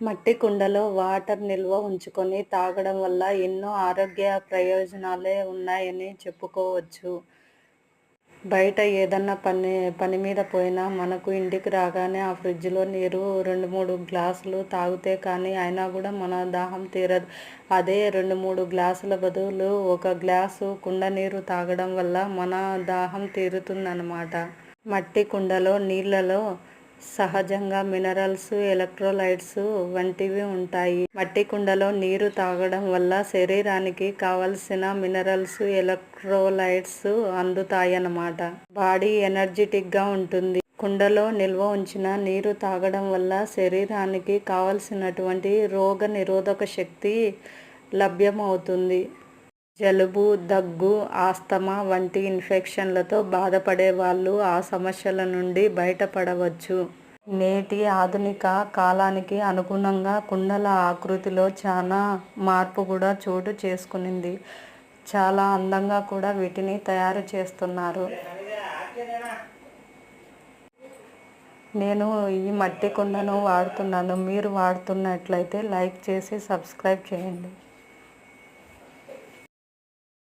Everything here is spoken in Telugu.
మట్టి కుండలో వాటర్ నిల్వ ఉంచుకొని తాగడం వల్ల ఎన్నో ఆరోగ్య ప్రయోజనాలే ఉన్నాయని చెప్పుకోవచ్చు. బయట ఏదన్నా పని పని మీద పోయినా మనకు ఇంటికి రాగానే ఆ ఫ్రిడ్జ్లో నీరు రెండు మూడు గ్లాసులు తాగితే కానీ అయినా కూడా మన దాహం తీరదు. అదే రెండు మూడు గ్లాసుల బదులు ఒక గ్లాసు కుండ నీరు తాగడం వల్ల మన దాహం తీరుతుందన్నమాట. మట్టి కుండలో నీళ్ళలో సహజంగా మినరల్స్ ఎలక్ట్రోలైట్స్ వంటివి ఉంటాయి. మట్టి కుండలో నీరు తాగడం వల్ల శరీరానికి కావలసిన మినరల్స్ ఎలక్ట్రోలైట్స్ అందుతాయన్నమాట. బాడీ ఎనర్జెటిక్గా ఉంటుంది. కుండలో నిల్వ ఉంచిన నీరు తాగడం వల్ల శరీరానికి కావలసినటువంటి రోగ నిరోధక శక్తి లభ్యమవుతుంది. జలుబు దగ్గు ఆస్తమా వంటి ఇన్ఫెక్షన్లతో బాధపడే వాళ్ళు ఆ సమస్యల నుండి బయటపడవచ్చు. నేటి ఆధునిక కాలానికి అనుగుణంగా కుండల ఆకృతిలో చాలా మార్పు కూడా చోటు చేసుకునింది. చాలా అందంగా కూడా వీటిని తయారు చేస్తున్నారు. నేను ఈ మట్టి కుండను వాడుతున్నాను. మీరు వాడుతున్నట్లయితే లైక్ చేసి సబ్స్క్రైబ్ చేయండి.